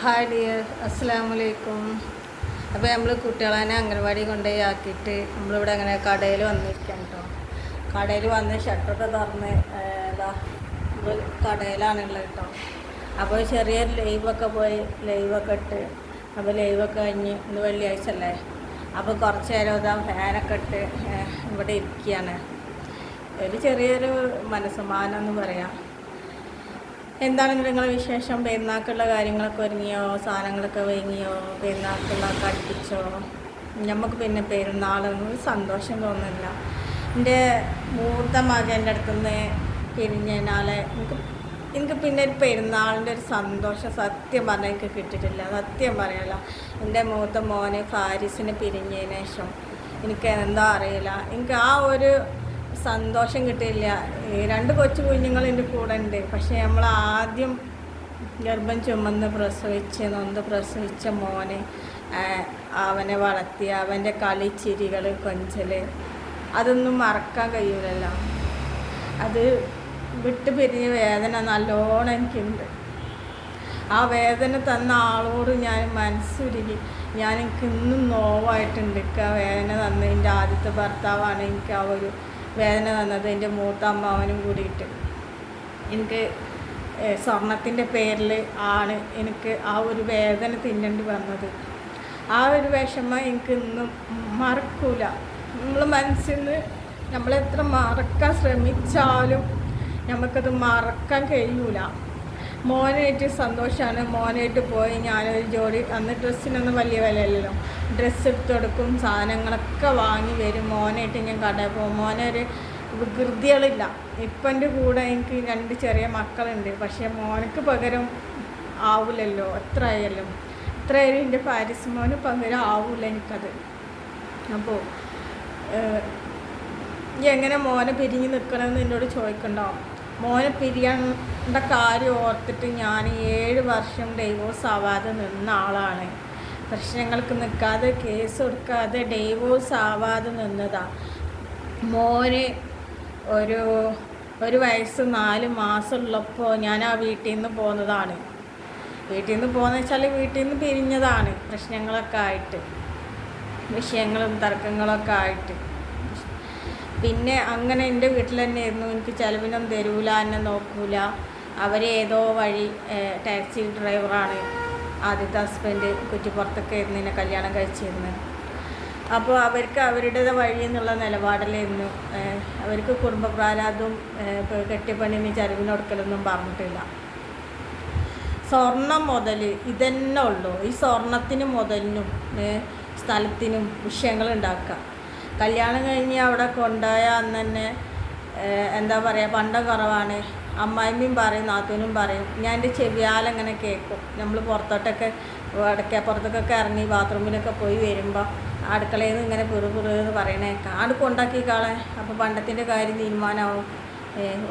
Hi dear അസ്സാം വലൈക്കും അപ്പോൾ നമ്മൾ കുട്ടികളെ അംഗൻവാടി കൊണ്ടുപോയി ആക്കിയിട്ട് നമ്മളിവിടെ അങ്ങനെ കടയിൽ വന്നിരിക്കാം കേട്ടോ കടയിൽ വന്ന് ഷട്ടറൊക്കെ തുറന്ന് നമ്മൾ കടയിലാണുള്ളത് കേട്ടോ അപ്പോൾ ചെറിയ ലൈവൊക്കെ പോയി ലൈവൊക്കെ ഇട്ട് അപ്പോൾ ലൈവൊക്കെ കഴിഞ്ഞ് ഇന്ന് വെള്ളിയാഴ്ച അല്ലേ? അപ്പോൾ കുറച്ച് നേരം ഇതാ ഫാനൊക്കെ ഇട്ട് ഇവിടെ ഇരിക്കുകയാണ് ഒരു ചെറിയൊരു മനസ്സമാനം എന്ന് പറയാം. എന്താണ് നിങ്ങളുടെ വിശേഷം? പെരുന്നാക്കുള്ള കാര്യങ്ങളൊക്കെ ഒരുങ്ങിയോ? സാധനങ്ങളൊക്കെ വൈങ്ങിയോ പെരുന്നാക്കുള്ള കടിപ്പിച്ചോ നമുക്ക് പിന്നെ പെരുന്നാളൊന്നും സന്തോഷം തോന്നുന്നില്ല. എന്റെ മൂർത്ത മകന്റെ അടുത്തുനിന്ന് പിരിഞ്ഞതിനാൽ എനിക്ക് എനിക്ക് പിന്നെ ഒരു പെരുന്നാളിന്റെ ഒരു സന്തോഷം സത്യം പറഞ്ഞാൽ എനിക്ക് കിട്ടിയിട്ടില്ല. സത്യം പറയല എന്റെ മൂത്ത മോന് ഫാരിസിന് പിരിഞ്ഞതിന് ശേഷം എനിക്ക് എന്താ അറിയില്ല. എനിക്ക് ആ ഒരു സന്തോഷം കിട്ടിയില്ല. രണ്ട് കൊച്ചു കുഞ്ഞുങ്ങൾ എന്റെ കൂടെ ഉണ്ട്. പക്ഷേ നമ്മൾ ആദ്യം ഗർഭം ചുമന്ന് പ്രസവിച്ച് നൊന്ത് പ്രസവിച്ച മോനെ അവനെ വളർത്തി അവന്റെ കളിച്ചിരികൾ കൊഞ്ചൽ അതൊന്നും മറക്കാൻ കഴിയൂലല്ലോ. അത് വിട്ട് പിരിഞ്ഞ വേദന നല്ലോണം എനിക്കുണ്ട്. ആ വേദന തന്ന ആളോട് ഞാൻ മനസ്സുരുകി ഞാൻ എനിക്ക് ഇന്നും നോവായിട്ടുണ്ട് ആ വേദന തന്ന എന്റെ ആദ്യത്തെ ഭർത്താവാണ്. എനിക്ക് ആ ഒരു വേദന തന്നത് എന്റെ മൂത്ത അമ്മാവനും കൂടിയിട്ട്. എനിക്ക് സ്വർണത്തിന്റെ പേരിൽ ആണ് എനിക്ക് ആ ഒരു വേദന തിന്നേണ്ടി വന്നത്. ആ ഒരു വിഷമം എനിക്ക് ഇന്നും മറക്കൂല. നമ്മൾ മനസ്സിൽ നിന്ന് നമ്മളെത്ര മറക്കാൻ ശ്രമിച്ചാലും നമുക്കത് മറക്കാൻ കഴിയൂല. മോനായിട്ട് സന്തോഷമാണ് മോനായിട്ട് പോയി ഞാനൊരു ജോഡി അന്ന് ഡ്രസ്സിനൊന്നും വലിയ വിലയില്ലല്ലോ. ഡ്രസ്സ് എടുത്ത് കൊടുക്കും സാധനങ്ങളൊക്കെ വാങ്ങി വരും. മോനായിട്ട് ഞാൻ കടയിൽ പോകും. മോനൊരു വികൃതികളില്ല. ഇപ്പം എന്റെ കൂടെ എനിക്ക് രണ്ട് ചെറിയ മക്കളുണ്ട്. പക്ഷേ മോനക്ക് പകരം ആവില്ലല്ലോ എത്ര ആയാലും. എത്ര ആയാലും എന്റെ പാരിസ് മോന് പകരം ആവില്ല എനിക്കത്. അപ്പോൾ എങ്ങനെ മോനെ പിരിഞ്ഞ് നിൽക്കണമെന്ന് എന്നോട് ചോദിക്കണ്ടോ? മോനെ പിരിയേണ്ട കാര്യം ഓർത്തിട്ട് ഞാൻ ഏഴ് വർഷം ഡൈവോഴ്സ് ആവാതെ നിന്ന ആളാണ്. പ്രശ്നങ്ങൾക്ക് നിൽക്കാതെ കേസ് കൊടുക്കാതെ ഡൈവോഴ്സ് ആവാതെ നിന്നതാ. മോന് ഒരു ഒരു വയസ്സ് നാല് മാസമുള്ളപ്പോൾ ഞാൻ ആ വീട്ടിൽ നിന്ന് പോന്നതാണ്. വീട്ടിൽ നിന്ന് പോകുന്ന വെച്ചാൽ വീട്ടിൽ നിന്ന് പിരിഞ്ഞതാണ് പ്രശ്നങ്ങളൊക്കെ ആയിട്ട്. വിഷയങ്ങളും തർക്കങ്ങളൊക്കെ ആയിട്ട്. പിന്നെ അങ്ങനെ എന്റെ വീട്ടിൽ തന്നെ ആയിരുന്നു എനിക്ക് ചിലവിനൊന്നും തരൂല എന്നെ നോക്കൂല. അവരേതോ വഴി ടാക്സി ഡ്രൈവറാണ്. ആദ്യത്തെ ഹസ്ബൻഡ് കുറ്റിപ്പുറത്തൊക്കെ ആയിരുന്നു എന്നെ കല്യാണം കഴിച്ചിരുന്നത്. അപ്പോൾ അവർക്ക് അവരുടെ വഴി എന്നുള്ള നിലപാടിലായിരുന്നു. അവർക്ക് കുടുംബ പ്രാരാധവും കെട്ടിപ്പണിയും കൊടുക്കലൊന്നും പറഞ്ഞിട്ടില്ല. സ്വർണം മുതൽ ഇതന്നെ ഉള്ളൂ. ഈ സ്വർണത്തിന് മുതലിനും സ്ഥലത്തിനും വിഷയങ്ങൾ ഉണ്ടാക്കുക. കല്യാണം കഴിഞ്ഞ് അവിടെ കൊണ്ടുപോയ അന്ന് തന്നെ എന്താ പറയുക പണ്ടം കുറവാണ്. അമ്മായിമ്മയും പറയും നാത്തൂനും പറയും ഞാൻ എന്റെ ചെവിയാലങ്ങനെ കേൾക്കും നമ്മൾ പുറത്തോട്ടൊക്കെ ഇടയ്ക്ക് പുറത്തൊക്കെ ഇറങ്ങി ബാത്റൂമിലൊക്കെ പോയി വരുമ്പോൾ അടുക്കളയിൽ നിന്ന് ഇങ്ങനെ പെറു എന്ന് കാട് ആട് കൊണ്ടാക്കിക്കാളെ അപ്പോൾ പണ്ടത്തിന്റെ കാര്യം തീരുമാനമാവും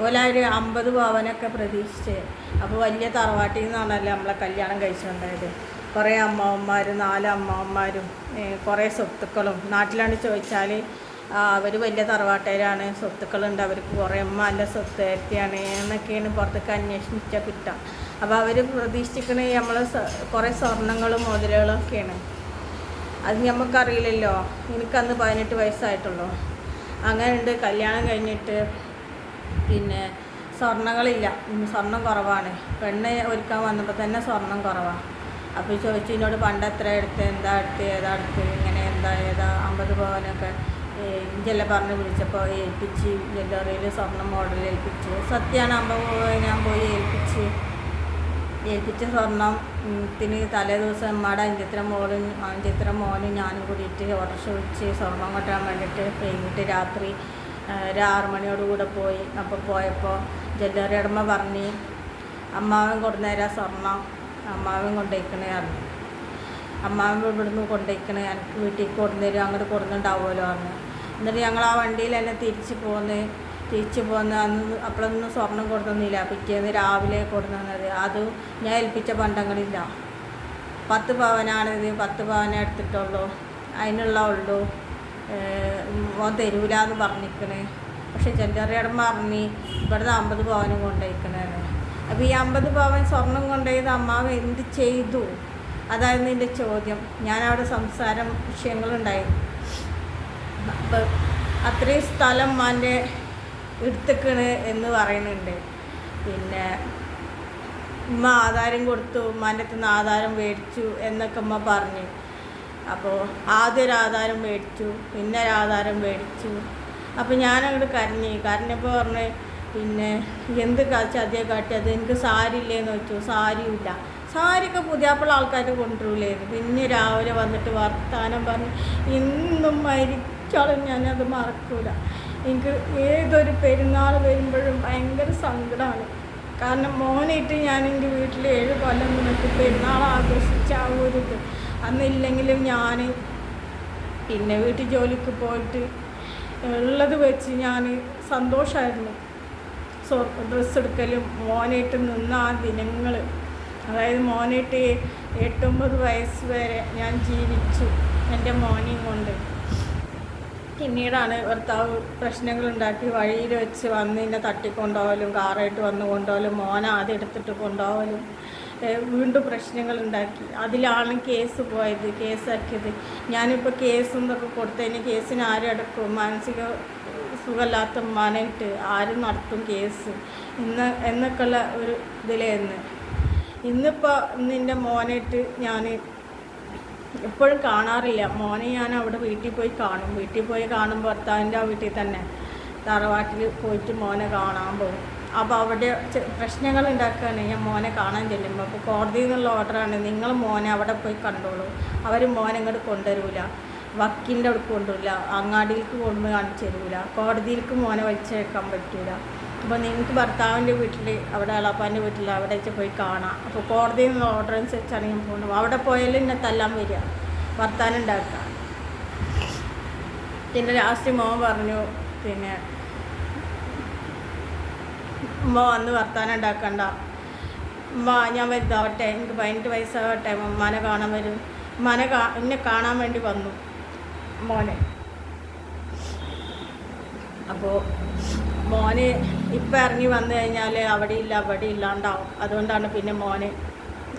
ഓലൊരു അമ്പത് പവനൊക്കെ പ്രതീക്ഷിച്ച്. അപ്പോൾ വലിയ തറവാട്ടിൽ നിന്നാണല്ലോ നമ്മളെ കല്യാണം കഴിച്ചിട്ടുണ്ടായത് കുറേ അമ്മാവന്മാരും നാല് അമ്മാവന്മാരും കുറേ സ്വത്തുക്കളും. നാട്ടിലാണ് ചോദിച്ചാൽ അവർ വലിയ തറവാട്ടുകാരാണ്. സ്വത്തുക്കളുണ്ട്. അവർക്ക് കുറേ അമ്മ നല്ല സ്വത്തുകാരിയാണ് എന്നൊക്കെയാണ് പുറത്തേക്ക് അന്വേഷിച്ചാൽ കിട്ടുക. അപ്പോൾ അവർ പ്രതീക്ഷിക്കണ നമ്മൾ കുറേ സ്വർണങ്ങളും മുതലുകളും ഒക്കെയാണ്. അത് നമുക്കറിയില്ലല്ലോ എനിക്കന്ന് പതിനെട്ട് വയസ്സായിട്ടുള്ളൂ. അങ്ങനെ ഉണ്ട് കല്യാണം കഴിഞ്ഞിട്ട് പിന്നെ സ്വർണങ്ങളില്ല സ്വർണം കുറവാണ്. പെണ്ണ് ഒരുക്കാൻ വന്നപ്പോൾ തന്നെ സ്വർണം കുറവാണ് അപ്പോൾ ചോദിച്ചു എന്നോട് പണ്ട് എത്ര എടുത്ത്? എന്താ എടുത്ത്? ഏതാ എടുത്ത്? ഇങ്ങനെ എന്താ? ഏതാ? അമ്പത് പവനൊക്കെ ഇഞ്ചെല്ലാം പറഞ്ഞ് വിളിച്ചപ്പോൾ ഏൽപ്പിച്ച് ജ്വല്ലറിയിൽ സ്വർണം മോഡൽ ഏൽപ്പിച്ച്. സത്യാനാകുമ്പോൾ ഞാൻ പോയി ഏൽപ്പിച്ച്. ഏൽപ്പിച്ച സ്വർണം ത്തിന് തലേ ദിവസം അമ്മയുടെ അഞ്ചിത്ര മോളും അഞ്ചിത്ര മോനും ഞാനും കൂടിയിട്ട് ഓട്ടർഷ വിളിച്ച് സ്വർണം കൊട്ടാൻ വേണ്ടിയിട്ട് കഴിഞ്ഞിട്ട് രാത്രി ഒരു ആറ് മണിയോടുകൂടെ പോയി. അപ്പോൾ പോയപ്പോൾ ജ്വല്ലറി ഉടമ പറഞ്ഞ് അമ്മാവൻ കൊടുന്നേരാ സ്വർണം അമ്മാവൻ കൊണ്ടുപോയിക്കണേ പറഞ്ഞു. അമ്മാവൻ ഇവിടുന്ന് കൊണ്ടുപോയിക്കണേ എനിക്ക് വീട്ടിൽ കൊണ്ടുവരും അങ്ങോട്ട് കൊടുന്നുണ്ടാവുമല്ലോ പറഞ്ഞു. എന്നിട്ട് ഞങ്ങൾ ആ വണ്ടിയിൽ തന്നെ തിരിച്ച് പോന്ന് തിരിച്ച് പോന്ന് അന്ന് അപ്പോഴൊന്നും സ്വർണം കൊടുത്തൊന്നുമില്ല. പിറ്റേന്ന് രാവിലെ കൊടുക്കുന്നത് അത് ഞാൻ ഏൽപ്പിച്ച പണ്ടങ്ങളില്ല പത്ത് പവനാണിത്. പത്ത് പവനെ എടുത്തിട്ടുള്ളൂ. അതിനുള്ള ഉള്ളൂ. ഓൻ തരൂല എന്ന് പറഞ്ഞിരിക്കണേ. പക്ഷെ ചെല്ലറിയടം പറഞ്ഞ് ഇവിടുന്ന് അമ്പത് പവനും കൊണ്ടുപോയിക്കണേന്ന് അപ്പോൾ ഈ അമ്പത് പവൻ സ്വർണം കൊണ്ടുപോയത് അമ്മാവ് എന്ത് ചെയ്തു? അതായിരുന്നു എന്റെ ചോദ്യം. ഞാനവിടെ സംസാരം വിഷയങ്ങളുണ്ടായി. അത്രയും സ്ഥലം മാന്റെ എടുത്തേക്കണ് എന്ന് പറയുന്നുണ്ട്. പിന്നെ ഉമ്മ ആധാരം കൊടുത്തു ഉമ്മാന്റെ അടുത്ത് ആധാരം മേടിച്ചു എന്നൊക്കെ ഉമ്മ പറഞ്ഞു. അപ്പോൾ ആദ്യം ഒരു ആധാരം മേടിച്ചു പിന്നെ ഒരു ആധാരം മേടിച്ചു. അപ്പോൾ ഞാനങ്ങോട്ട് കരഞ്ഞു കരഞ്ഞപ്പോൾ പറഞ്ഞ് പിന്നെ എന്ത് ചതിയെ കാട്ടിയത് എനിക്ക് സാരി ഇല്ലേന്ന് വെച്ചു സാരിയില്ല സാരിയൊക്കെ പുതിയാപ്പിള ആൾക്കാർ കൊണ്ടുവരില്ലായിരുന്നു പിന്നെ രാവിലെ വന്നിട്ട് വർത്താനം പറഞ്ഞ് ഇന്നും മരിച്ചാലും ഞാനത് മറക്കൂല. എനിക്ക് ഏതൊരു പെരുന്നാൾ വരുമ്പോഴും ഭയങ്കര സങ്കടമാണ് കാരണം മോനായിട്ട് ഞാൻ എന്റെ വീട്ടിൽ ഏഴ് കൊല്ലം നിന്നിട്ട് പെരുന്നാൾ ആഘോഷിച്ച ആ ഒരു ഇത്. അന്നില്ലെങ്കിലും ഞാൻ പിന്നെ വീട്ടിൽ ജോലിക്ക് പോയിട്ട് ഉള്ളത് വെച്ച് ഞാൻ സന്തോഷമായിരുന്നു സോ ഡ്രസ്സ് എടുക്കലും മോനായിട്ട് നിന്ന ആ ദിനങ്ങൾ. അതായത് മോനായിട്ട് എട്ടൊമ്പത് വയസ്സ് വരെ ഞാൻ ജീവിച്ചു എന്റെ മോനെയും കൊണ്ട്. പിന്നീടാണ് ഭർത്താവ് പ്രശ്നങ്ങൾ ഉണ്ടാക്കി വഴിയിൽ വെച്ച് വന്ന് എന്നെ തട്ടിക്കൊണ്ടുപോകലും കാറായിട്ട് വന്ന് കൊണ്ടുപോകലും മോന ആദ്യം എടുത്തിട്ട് കൊണ്ടുപോകലും വീണ്ടും പ്രശ്നങ്ങൾ ഉണ്ടാക്കി അതിലാണ് കേസ് പോയത് കേസാക്കിയത്. ഞാനിപ്പോൾ കേസ് എന്നൊക്കെ കൊടുത്തതിന് കേസിന് ആരും അടക്കും. മാനസിക സുഖമില്ലാത്ത ഉമ്മാനായിട്ട് ആരും നടത്തും കേസ്. ഇന്ന് എന്നൊക്കെയുള്ള ഒരു ഇതിലായിരുന്നു. ഇന്നിപ്പോൾ ഇന്നിന്റെ മോനായിട്ട് ഞാൻ എപ്പോഴും കാണാറില്ല. മോനെ ഞാൻ അവിടെ വീട്ടിൽ പോയി കാണും. വീട്ടിൽ പോയി കാണും ഭർത്താവിന്റെ ആ വീട്ടിൽ തന്നെ. തറവാട്ടിൽ പോയിട്ട് മോനെ കാണാൻ പോകും. അപ്പോൾ അവിടെ പ്രശ്നങ്ങൾ ഉണ്ടാക്കുകയാണ്. ഞാൻ മോനെ കാണാൻ ചെല്ലുമ്പോൾ അപ്പോൾ കോടതിയിൽ നിന്നുള്ള ഓർഡറാണ് നിങ്ങൾ മോനെ അവിടെ പോയി കണ്ടോളൂ. അവർ മോനെ ഇങ്ങോട്ട് കൊണ്ടുവരില്ല വക്കീലിന്റെ അവിടെ കൊണ്ടുവരില്ല. അങ്ങാടിയിലേക്ക് കൊണ്ടുപോയി കാണിച്ചു തരില്ല കോടതിയിലേക്ക് മോനെ വലിച്ചേക്കാൻ പറ്റൂല. അപ്പോൾ നിങ്ങൾക്ക് ഭർത്താവിന്റെ വീട്ടിൽ അവിടെ അളപ്പാന്റെ വീട്ടിൽ അവിടെ വെച്ച് പോയി കാണാം. അപ്പോൾ കോടതിയിൽ നിന്ന് ഓർഡർ അനുസരിച്ചാണ് ഞാൻ പോകുന്നത് അവിടെ പോയാലും എന്നെ തല്ലാൻ വരിക. വർത്താനം ഉണ്ടാക്കുക. പിന്നെ ലാസ്റ്റ് മോൻ പറഞ്ഞു പിന്നെ ഉമ്മ വന്ന് വർത്താനം ഉണ്ടാക്കണ്ട. ഉമ്മ ഞാൻ വലുതാവട്ടെ എനിക്ക് പതിനെട്ട് വയസ്സാവട്ടെ. ഉമ്മാനെ കാണാൻ വരും. ഉമ്മാനെ കാ എന്നെ കാണാൻ വേണ്ടി വന്നു. മോനെ. അപ്പോൾ മോന് ഇപ്പം ഇറങ്ങി വന്നു കഴിഞ്ഞാൽ അവിടെ ഇല്ല അവിടെ ഇല്ലാണ്ടാവും. അതുകൊണ്ടാണ് പിന്നെ മോന്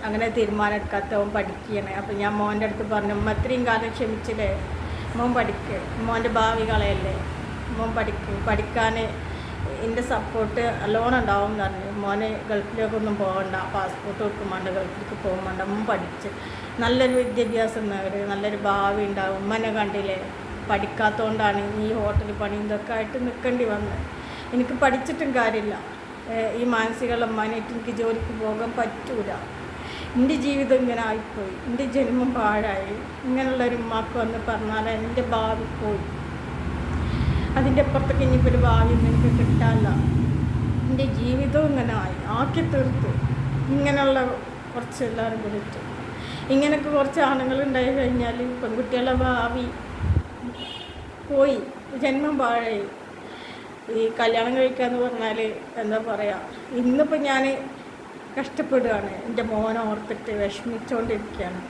അങ്ങനെ തീരുമാനം എടുക്കാത്തവൻ പഠിക്കണേ അപ്പം ഞാൻ മോന്റെ അടുത്ത് പറഞ്ഞു അമ്മ ഇത്രയും കാലം ക്ഷമിച്ചില്ലേ? മോൻ പഠിക്ക്. മോന്റെ ഭാവി കളയല്ലേ? മോൻ പഠിക്ക്. പഠിക്കാൻ എന്റെ സപ്പോർട്ട് ലോൺ ഉണ്ടാവും എന്ന് പറഞ്ഞു. മോനെ ഗൾഫിലേക്കൊന്നും പോകണ്ട. പാസ്പോർട്ട് കൊടുക്കും വേണ്ട ഗൾഫിലേക്ക് പോകും വേണ്ട. മോൻ പഠിച്ച് നല്ലൊരു വിദ്യാഭ്യാസം നേട് നല്ലൊരു ഭാവി ഉണ്ടാവും. ഉമ്മനെ കണ്ടില്ലേ? പഠിക്കാത്തതുകൊണ്ടാണ് ഈ ഹോട്ടൽ പണി ഇതൊക്കെ ആയിട്ട് നിൽക്കേണ്ടി വന്നത് എനിക്ക് പഠിച്ചിട്ടും കാര്യമില്ല. ഈ മാനസിക അമ്മാനായിട്ട് എനിക്ക് ജോലിക്ക് പോകാൻ പറ്റൂല. എന്റെ ജീവിതം ഇങ്ങനെ ആയിപ്പോയി. എന്റെ ജന്മം പാഴായി. ഇങ്ങനെയുള്ളൊരു ഉമ്മാക്ക് വന്ന് പറഞ്ഞാൽ എന്റെ ഭാവി പോയി. അതിന്റെ അപ്പുറത്തേക്ക് ഇനിയിപ്പോൾ ഒരു ഭാവി എനിക്ക് കിട്ടാനില്ല. എന്റെ ജീവിതവും ഇങ്ങനെ ആയി. ആക്കി തീർത്ത്. ഇങ്ങനെയുള്ള കുറച്ച് എല്ലാവരും വിളിച്ചു ഇങ്ങനെയൊക്കെ കുറച്ച് ആണുങ്ങൾ ഉണ്ടായി കഴിഞ്ഞാൽ പെൺകുട്ടികളുടെ ഭാവി പോയി. ജന്മം പാഴായി. ഈ കല്യാണം കഴിക്കുക എന്ന് പറഞ്ഞാൽ എന്താ പറയുക ഇന്നിപ്പോൾ ഞാൻ കഷ്ടപ്പെടുകയാണ്. എന്റെ മോനെ ഓർത്തിട്ട് വിഷമിച്ചുകൊണ്ടിരിക്കുകയാണ്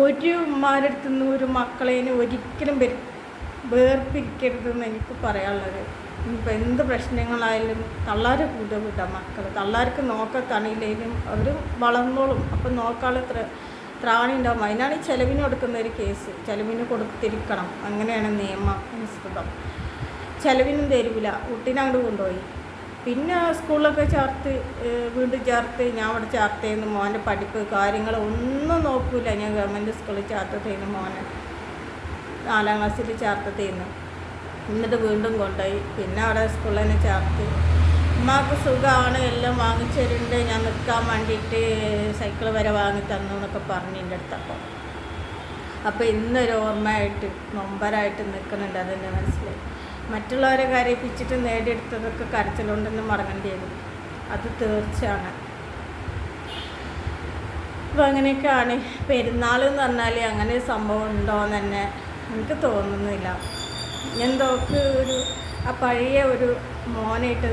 ഒരു ഉമ്മാരടുത്തു നിന്ന് ഒരു മക്കളേന് ഒരിക്കലും വേർപിരിക്കരുതെന്ന് എനിക്ക് പറയാനുള്ളത്. ഇപ്പം എന്ത് പ്രശ്നങ്ങളായാലും തള്ളാരെ കൂടെ വിടാം മക്കൾ തള്ളാർക്ക് നോക്കത്താണെങ്കിലും അവർ വളർന്നോളും. അപ്പം നോക്കാനുള്ള ത്ര ത്രാണി ഉണ്ടാവും അതിനാണ് ഈ ചെലവിന് കൊടുക്കുന്ന ഒരു കേസ്. ചെലവിന് കൊടുത്തിരിക്കണം. അങ്ങനെയാണ് നിയമം അനുസൃതം. ചെലവിനും തരില്ല. കുട്ടീനെ അങ്ങോട്ട് കൊണ്ടുപോയി പിന്നെ സ്കൂളിലൊക്കെ ചേർത്ത് വീണ്ടും ചേർത്ത് ഞാൻ അവിടെ ചേർത്തേന്ന് മോന്റെ പഠിപ്പ് കാര്യങ്ങൾ ഒന്നും നോക്കൂല. ഞാൻ ഗവൺമെന്റ് സ്കൂളിൽ ചേർത്തതേന്ന് മോനെ. നാലാം ക്ലാസ്സിൽ ചേർത്തതേന്ന്. എന്നിട്ട് വീണ്ടും കൊണ്ടുപോയി പിന്നെ അവിടെ സ്കൂളിൽ തന്നെ ചേർത്ത്. ഉമ്മാക്ക് സുഖമാണ് എല്ലാം വാങ്ങിച്ചു തരുന്നുണ്ട് ഞാൻ നിൽക്കാൻ വേണ്ടിയിട്ട് സൈക്കിൾ വരെ വാങ്ങി തന്നു എന്നൊക്കെ പറഞ്ഞു എന്റെ അടുത്തപ്പോൾ അപ്പോൾ ഇന്നൊരു ഓർമ്മയായിട്ട് നൊമ്പരായിട്ട് നിൽക്കുന്നുണ്ട്. അതെന്റെ മനസ്സിൽ മറ്റുള്ളവരെ കരയിപ്പിച്ചിട്ട് നേടിയെടുത്തതൊക്കെ കരച്ചിലുണ്ടെന്ന് മറങ്ങേണ്ടി വരും അത് തീർച്ചയാണ്. അപ്പോൾ അങ്ങനെയൊക്കെയാണ്. പെരുന്നാൾ എന്ന് പറഞ്ഞാൽ അങ്ങനെ ഒരു സംഭവം ഉണ്ടോ എന്ന് തന്നെ എനിക്ക് തോന്നുന്നില്ല. എന്തോക്ക് ഒരു ആ പഴയ ഒരു മോനായിട്ട്